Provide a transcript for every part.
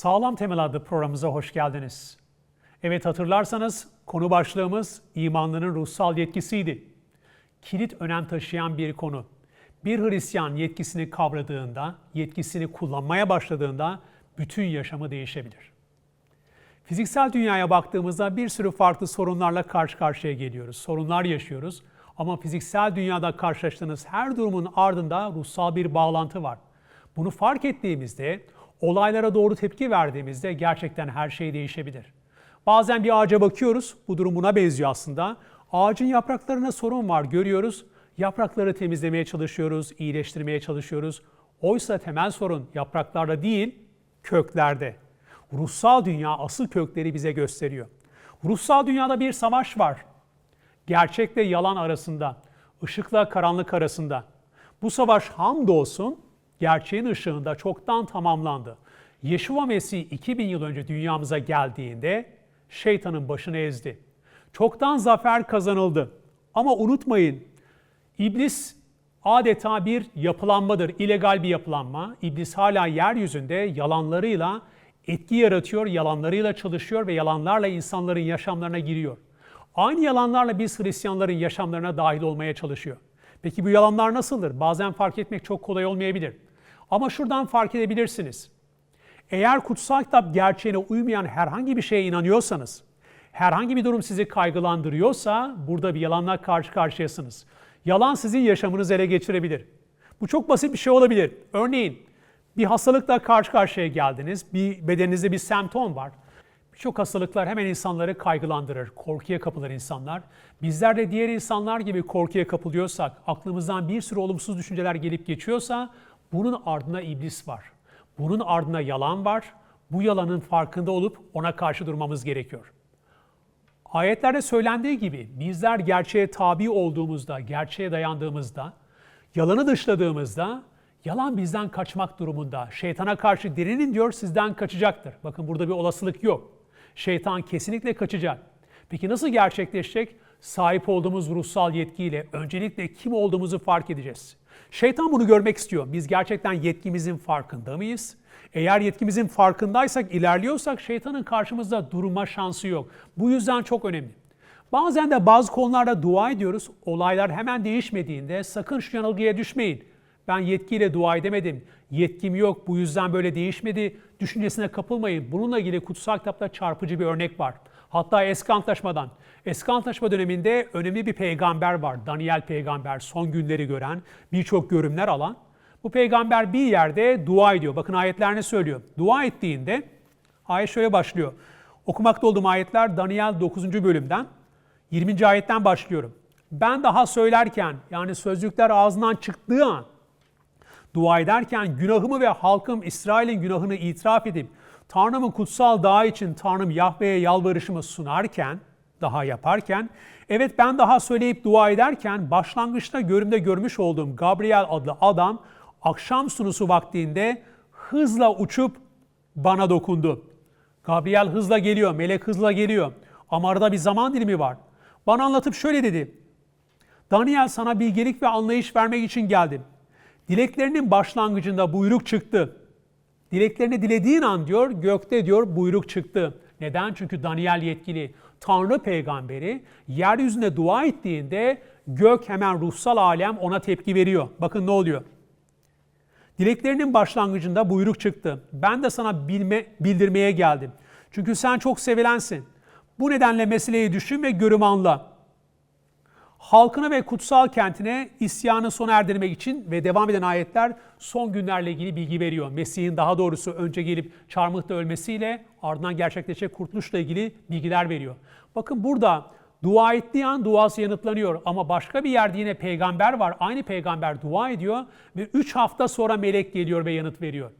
Sağlam Temel adlı programımıza hoş geldiniz. Evet hatırlarsanız konu başlığımız imanlının ruhsal yetkisiydi. Kilit önem taşıyan bir konu. Bir Hristiyan yetkisini kavradığında, yetkisini kullanmaya başladığında bütün yaşamı değişebilir. Fiziksel dünyaya baktığımızda bir sürü farklı sorunlarla karşı karşıya geliyoruz. Sorunlar yaşıyoruz ama fiziksel dünyada karşılaştığınız her durumun ardında ruhsal bir bağlantı var. Bunu fark ettiğimizde, olaylara doğru tepki verdiğimizde gerçekten her şey değişebilir. Bazen bir ağaca bakıyoruz, bu durum buna benziyor aslında. Ağacın yapraklarına sorun var görüyoruz. Yaprakları temizlemeye çalışıyoruz, iyileştirmeye çalışıyoruz. Oysa temel sorun yapraklarda değil, köklerde. Ruhsal dünya asıl kökleri bize gösteriyor. Ruhsal dünyada bir savaş var. Gerçekle yalan arasında, ışıkla karanlık arasında. Bu savaş hamdolsun gerçeğin ışığında çoktan tamamlandı. Yeşua Mesih 2000 yıl önce dünyamıza geldiğinde şeytanın başını ezdi. Çoktan zafer kazanıldı. Ama unutmayın, iblis adeta bir yapılanmadır, illegal bir yapılanma. İblis hala yeryüzünde yalanlarıyla etki yaratıyor, yalanlarıyla çalışıyor ve yalanlarla insanların yaşamlarına giriyor. Aynı yalanlarla biz Hristiyanların yaşamlarına dahil olmaya çalışıyor. Peki bu yalanlar nasıldır? Bazen fark etmek çok kolay olmayabilir. Ama şuradan fark edebilirsiniz. Eğer kutsal kitap gerçeğine uymayan herhangi bir şeye inanıyorsanız, herhangi bir durum sizi kaygılandırıyorsa burada bir yalanla karşı karşıyasınız. Yalan sizin yaşamınızı ele geçirebilir. Bu çok basit bir şey olabilir. Örneğin bir hastalıkla karşı karşıya geldiniz, bir bedeninizde bir semptom var. Birçok hastalıklar hemen insanları kaygılandırır, korkuya kapılır insanlar. Bizler de diğer insanlar gibi korkuya kapılıyorsak, aklımızdan bir sürü olumsuz düşünceler gelip geçiyorsa bunun ardına iblis var. Bunun ardına yalan var. Bu yalanın farkında olup ona karşı durmamız gerekiyor. Ayetlerde söylendiği gibi bizler gerçeğe tabi olduğumuzda, gerçeğe dayandığımızda, yalanı dışladığımızda yalan bizden kaçmak durumunda. Şeytana karşı direnin diyor sizden kaçacaktır. Bakın burada bir olasılık yok. Şeytan kesinlikle kaçacak. Peki nasıl gerçekleşecek? Sahip olduğumuz ruhsal yetkiyle öncelikle kim olduğumuzu fark edeceğiz. Şeytan bunu görmek istiyor. Biz gerçekten yetkimizin farkında mıyız? Eğer yetkimizin farkındaysak, ilerliyorsak şeytanın karşımızda durma şansı yok. Bu yüzden çok önemli. Bazen de bazı konularda dua ediyoruz. Olaylar hemen değişmediğinde sakın şu yanılgıya düşmeyin. Ben yetkiyle dua edemedim. Yetkim yok. Bu yüzden böyle değişmedi. Düşüncesine kapılmayın. Bununla ilgili kutsal kitapta çarpıcı bir örnek var. Hatta eski antlaşmadan. Eski antlaşma döneminde önemli bir peygamber var. Daniel peygamber son günleri gören, birçok görümler alan. Bu peygamber bir yerde dua ediyor. Bakın ayetler ne söylüyor? Dua ettiğinde ayet şöyle başlıyor. Okumakta olduğum ayetler Daniel 9. bölümden 20. ayetten başlıyorum. Ben daha söylerken yani sözcükler ağzından çıktığı an dua ederken günahımı ve halkım İsrail'in günahını itiraf edip Tanrım'ın kutsal dağı için Tanrım Yahve'ye yalvarışımı sunarken, daha yaparken, evet ben daha söyleyip dua ederken başlangıçta görümde görmüş olduğum Gabriel adlı adam akşam sunusu vaktinde hızla uçup bana dokundu. Gabriel hızla geliyor, melek hızla geliyor. Ama arada bir zaman dilimi var. Bana anlatıp şöyle dedi. Daniel sana bilgelik ve anlayış vermek için geldim. Dileklerinin başlangıcında buyruk çıktı. Dileklerini dilediğin an diyor gökte diyor buyruk çıktı. Neden? Çünkü Daniel yetkili. Tanrı peygamberi yeryüzünde dua ettiğinde gök hemen ruhsal alem ona tepki veriyor. Bakın ne oluyor? Dileklerinin başlangıcında buyruk çıktı. Ben de sana bilme, bildirmeye geldim. Çünkü sen çok sevilensin. Bu nedenle meseleyi düşün ve görüm anla. Halkına ve kutsal kentine isyanı sona erdirmek için ve devam eden ayetler son günlerle ilgili bilgi veriyor. Mesih'in daha doğrusu önce gelip çarmıhta ölmesiyle ardından gerçekleşecek kurtuluşla ilgili bilgiler veriyor. Bakın burada dua ettiği an duası yanıtlanıyor ama başka bir yerde yine peygamber var. Aynı peygamber dua ediyor ve 3 hafta sonra melek geliyor ve yanıt veriyor.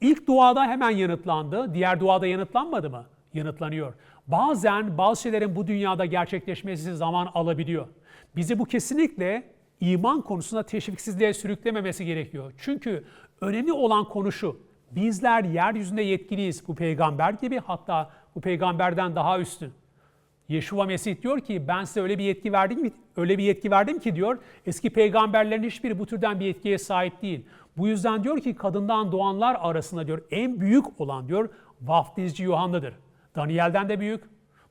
İlk duada hemen yanıtlandı, diğer duada yanıtlanmadı mı? Yanıtlanıyor. Bazen bazı şeylerin bu dünyada gerçekleşmesi zaman alabiliyor. Bizi bu kesinlikle iman konusunda teşviksizliğe sürüklememesi gerekiyor. Çünkü önemli olan konu şu. Bizler yeryüzünde yetkiliyiz. Bu peygamber gibi hatta bu peygamberden daha üstün. Yeşua Mesih diyor ki ben size öyle bir yetki verdim mi? Öyle bir yetki verdim ki diyor eski peygamberlerin hiçbiri bu türden bir yetkiye sahip değil. Bu yüzden diyor ki kadından doğanlar arasında diyor en büyük olan diyor vaftizci Yuhanna'dır. Daniel'den de büyük,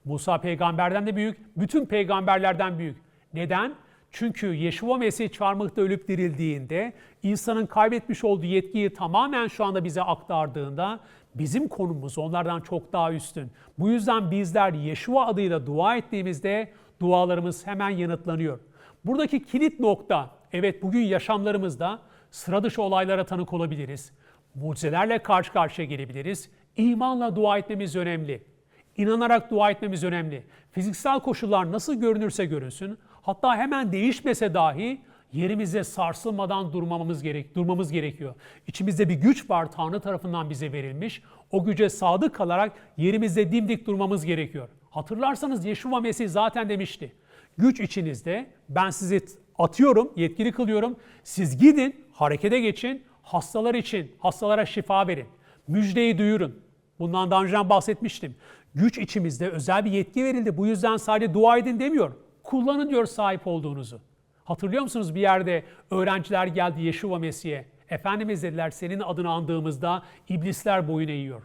Musa peygamberden de büyük, bütün peygamberlerden büyük. Neden? Çünkü Yeşua Mesih çarmıhta ölüp dirildiğinde insanın kaybetmiş olduğu yetkiyi tamamen şu anda bize aktardığında bizim konumuz onlardan çok daha üstün. Bu yüzden bizler Yeşua adıyla dua ettiğimizde dualarımız hemen yanıtlanıyor. Buradaki kilit nokta evet bugün yaşamlarımızda sıra dışı olaylara tanık olabiliriz. Mucizelerle karşı karşıya gelebiliriz. İmanla dua etmemiz önemli. İnanarak dua etmemiz önemli. Fiziksel koşullar nasıl görünürse görünsün, hatta hemen değişmese dahi yerimizde sarsılmadan durmamamız gerek durmamız gerekiyor. İçimizde bir güç var Tanrı tarafından bize verilmiş. O güce sadık kalarak yerimizde dimdik durmamız gerekiyor. Hatırlarsanız Yeşua Mesih zaten demişti. Güç içinizde. Ben sizi atıyorum, yetkili kılıyorum. Siz gidin, harekete geçin. Hastalar için, hastalara şifa verin. Müjdeyi duyurun. Bundan daha önceden bahsetmiştim. Güç içimizde özel bir yetki verildi. Bu yüzden sadece dua edin demiyor. Kullanın diyor sahip olduğunuzu. Hatırlıyor musunuz bir yerde öğrenciler geldi Yeşua Mesih'e. Efendimiz dediler senin adını andığımızda iblisler boyun eğiyor.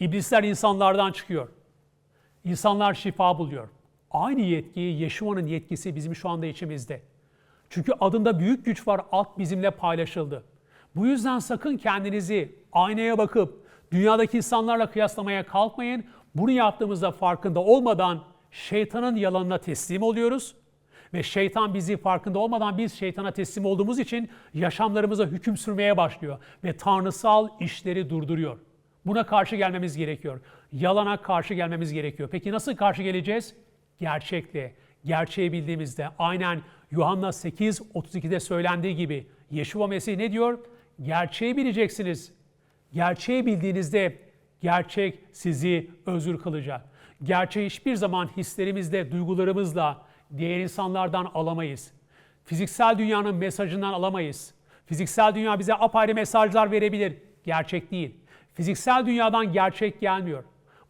İblisler insanlardan çıkıyor. İnsanlar şifa buluyor. Aynı yetki, Yeşua'nın yetkisi bizim şu anda içimizde. Çünkü adında büyük güç var, at bizimle paylaşıldı. Bu yüzden sakın kendinizi aynaya bakıp dünyadaki insanlarla kıyaslamaya kalkmayın. Bunu yaptığımızda farkında olmadan şeytanın yalanına teslim oluyoruz. Ve şeytan bizi farkında olmadan biz şeytana teslim olduğumuz için yaşamlarımıza hüküm sürmeye başlıyor. Ve tanrısal işleri durduruyor. Buna karşı gelmemiz gerekiyor. Yalana karşı gelmemiz gerekiyor. Peki nasıl karşı geleceğiz? Gerçekle. Gerçeği bildiğimizde aynen Yuhanna 8.32'de söylendiği gibi Yeşua Mesih ne diyor? Gerçeği bileceksiniz. Gerçeği bildiğinizde gerçek sizi özgür kılacak. Gerçeği hiçbir zaman hislerimizle, duygularımızla diğer insanlardan alamayız. Fiziksel dünyanın mesajından alamayız. Fiziksel dünya bize apayrı mesajlar verebilir. Gerçek değil. Fiziksel dünyadan gerçek gelmiyor.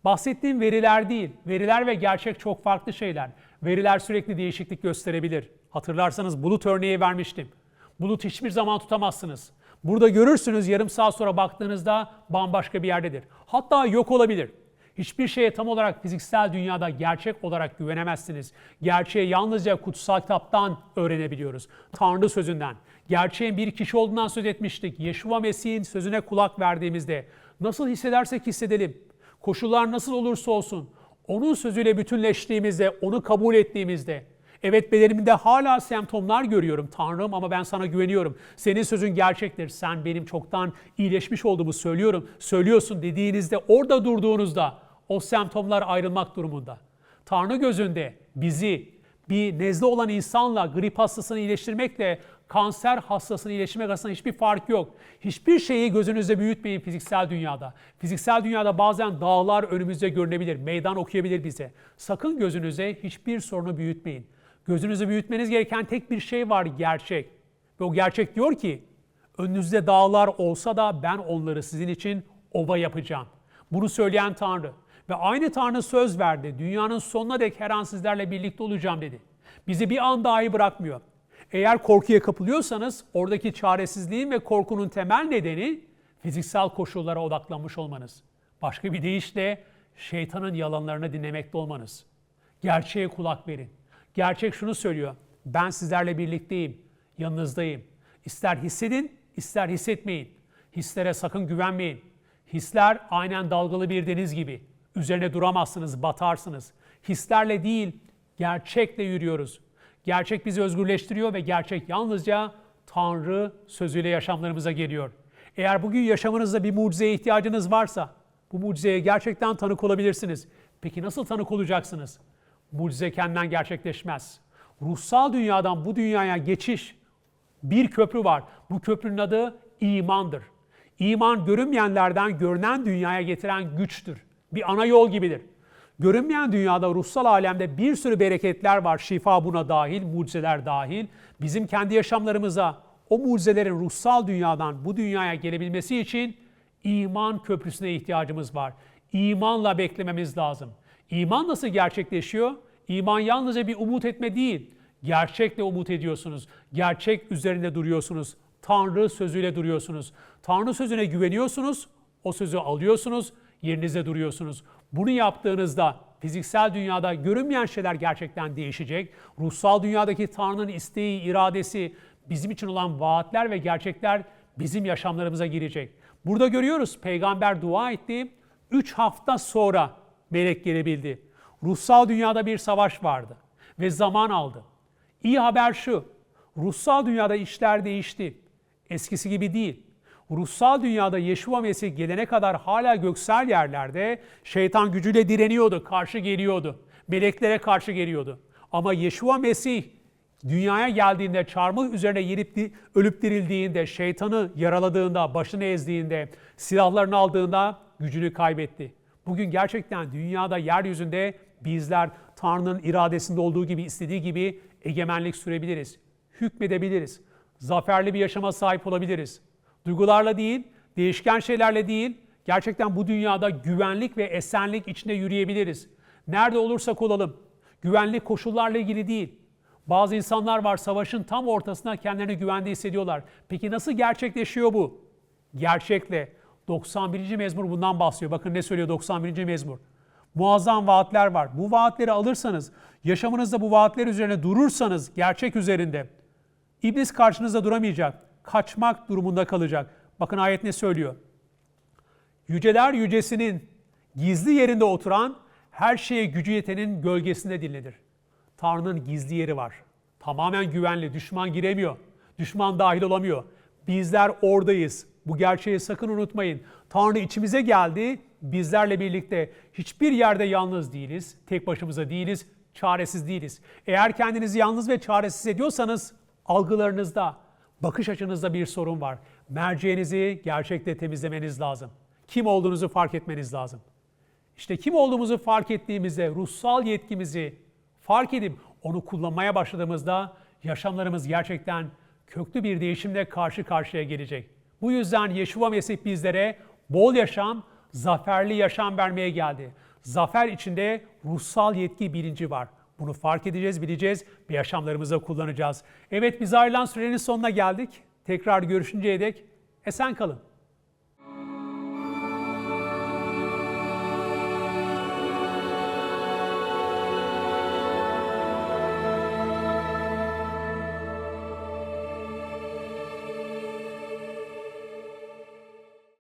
Bahsettiğim veriler değil. Veriler ve gerçek çok farklı şeyler. Veriler sürekli değişiklik gösterebilir. Hatırlarsanız bulut örneği vermiştim. Bulut hiçbir zaman tutamazsınız. Burada görürsünüz yarım saat sonra baktığınızda bambaşka bir yerdedir. Hatta yok olabilir. Hiçbir şeye tam olarak fiziksel dünyada gerçek olarak güvenemezsiniz. Gerçeği yalnızca kutsal kitaptan öğrenebiliyoruz. Tanrı sözünden. Gerçeğin bir kişi olduğundan söz etmiştik. Yeşua Mesih'in sözüne kulak verdiğimizde nasıl hissedersek hissedelim. Koşullar nasıl olursa olsun onun sözüyle bütünleştiğimizde, onu kabul ettiğimizde Evet bedenimde hala semptomlar görüyorum Tanrım ama ben sana güveniyorum. Senin sözün gerçektir. Sen benim çoktan iyileşmiş olduğumu söylüyorum. Söylüyorsun dediğinizde orada durduğunuzda o semptomlar ayrılmak durumunda. Tanrı gözünde bizi bir nezle olan insanla grip hastasını iyileştirmekle kanser hastasını iyileştirmek arasında hiçbir fark yok. Hiçbir şeyi gözünüzde büyütmeyin fiziksel dünyada. Fiziksel dünyada bazen dağlar önümüzde görünebilir, meydan okuyabilir bize. Sakın gözünüze hiçbir sorunu büyütmeyin. Gözünüzü büyütmeniz gereken tek bir şey var gerçek. Ve o gerçek diyor ki önünüzde dağlar olsa da ben onları sizin için ova yapacağım. Bunu söyleyen Tanrı. Ve aynı Tanrı söz verdi. Dünyanın sonuna dek her an sizlerle birlikte olacağım dedi. Bizi bir an dahi bırakmıyor. Eğer korkuya kapılıyorsanız oradaki çaresizliğin ve korkunun temel nedeni fiziksel koşullara odaklanmış olmanız. Başka bir deyişle şeytanın yalanlarını dinlemekte olmanız. Gerçeğe kulak verin. Gerçek şunu söylüyor. Ben sizlerle birlikteyim, yanınızdayım. İster hissedin, ister hissetmeyin. Hislere sakın güvenmeyin. Hisler aynen dalgalı bir deniz gibi. Üzerine duramazsınız, batarsınız. Hislerle değil, gerçekle yürüyoruz. Gerçek bizi özgürleştiriyor ve gerçek yalnızca Tanrı sözüyle yaşamlarımıza geliyor. Eğer bugün yaşamınızda bir mucizeye ihtiyacınız varsa bu mucizeye gerçekten tanık olabilirsiniz. Peki nasıl tanık olacaksınız? Mucize kendinden gerçekleşmez. Ruhsal dünyadan bu dünyaya geçiş bir köprü var. Bu köprünün adı imandır. İman görünmeyenlerden görünen dünyaya getiren güçtür. Bir ana yol gibidir. Görünmeyen dünyada, ruhsal alemde bir sürü bereketler var. Şifa buna dahil, mucizeler dahil. Bizim kendi yaşamlarımıza o mucizelerin ruhsal dünyadan bu dünyaya gelebilmesi için iman köprüsüne ihtiyacımız var. İmanla beklememiz lazım. İman nasıl gerçekleşiyor? İman yalnızca bir umut etme değil. Gerçekle umut ediyorsunuz. Gerçek üzerinde duruyorsunuz. Tanrı sözüyle duruyorsunuz. Tanrı sözüne güveniyorsunuz, o sözü alıyorsunuz, yerinizde duruyorsunuz. Bunu yaptığınızda fiziksel dünyada görünmeyen şeyler gerçekten değişecek. Ruhsal dünyadaki Tanrı'nın isteği, iradesi, bizim için olan vaatler ve gerçekler bizim yaşamlarımıza girecek. Burada görüyoruz peygamber dua etti. 3 hafta sonra melek gelebildi. Ruhsal dünyada bir savaş vardı ve zaman aldı. İyi haber şu. Ruhsal dünyada işler değişti. Eskisi gibi değil. Ruhsal dünyada Yeşua Mesih gelene kadar hala göksel yerlerde şeytan gücüyle direniyordu, karşı geliyordu. Meleklere karşı geliyordu. Ama Yeşua Mesih dünyaya geldiğinde, çarmıh üzerine yenip di- ölüp dirildiğinde, şeytanı yaraladığında, başını ezdiğinde, silahlarını aldığında gücünü kaybetti. Bugün gerçekten dünyada, yeryüzünde bizler Tanrı'nın iradesinde olduğu gibi, istediği gibi egemenlik sürebiliriz. Hükmedebiliriz. Zaferli bir yaşama sahip olabiliriz. Duygularla değil, değişken şeylerle değil, gerçekten bu dünyada güvenlik ve esenlik içinde yürüyebiliriz. Nerede olursak olalım. Güvenlik koşullarla ilgili değil. Bazı insanlar var savaşın tam ortasında kendilerini güvende hissediyorlar. Peki nasıl gerçekleşiyor bu? Gerçekle. 91. mezmur bundan bahsediyor. Bakın ne söylüyor 91. mezmur. Muazzam vaatler var. Bu vaatleri alırsanız, yaşamınızda bu vaatler üzerine durursanız, gerçek üzerinde, İblis karşınızda duramayacak. Kaçmak durumunda kalacak. Bakın ayet ne söylüyor? Yüceler yücesinin gizli yerinde oturan, her şeye gücü yetenin gölgesinde dinlenir. Tanrı'nın gizli yeri var. Tamamen güvenli, düşman giremiyor. Düşman dahil olamıyor. Bizler oradayız. Bu gerçeği sakın unutmayın. Tanrı içimize geldi. Bizlerle birlikte hiçbir yerde yalnız değiliz. Tek başımıza değiliz. Çaresiz değiliz. Eğer kendinizi yalnız ve çaresiz ediyorsanız algılarınızda, bakış açınızda bir sorun var. Merceğinizi gerçekte temizlemeniz lazım. Kim olduğunuzu fark etmeniz lazım. İşte kim olduğumuzu fark ettiğimizde, ruhsal yetkimizi fark edip onu kullanmaya başladığımızda yaşamlarımız gerçekten köklü bir değişimle karşı karşıya gelecek. Bu yüzden Yeşua Mesih bizlere bol yaşam, zaferli yaşam vermeye geldi. Zafer içinde ruhsal yetki bilinci var. Bunu fark edeceğiz, bileceğiz ve yaşamlarımızda kullanacağız. Evet biz ayrılan sürenin sonuna geldik. Tekrar görüşünceye dek esen kalın.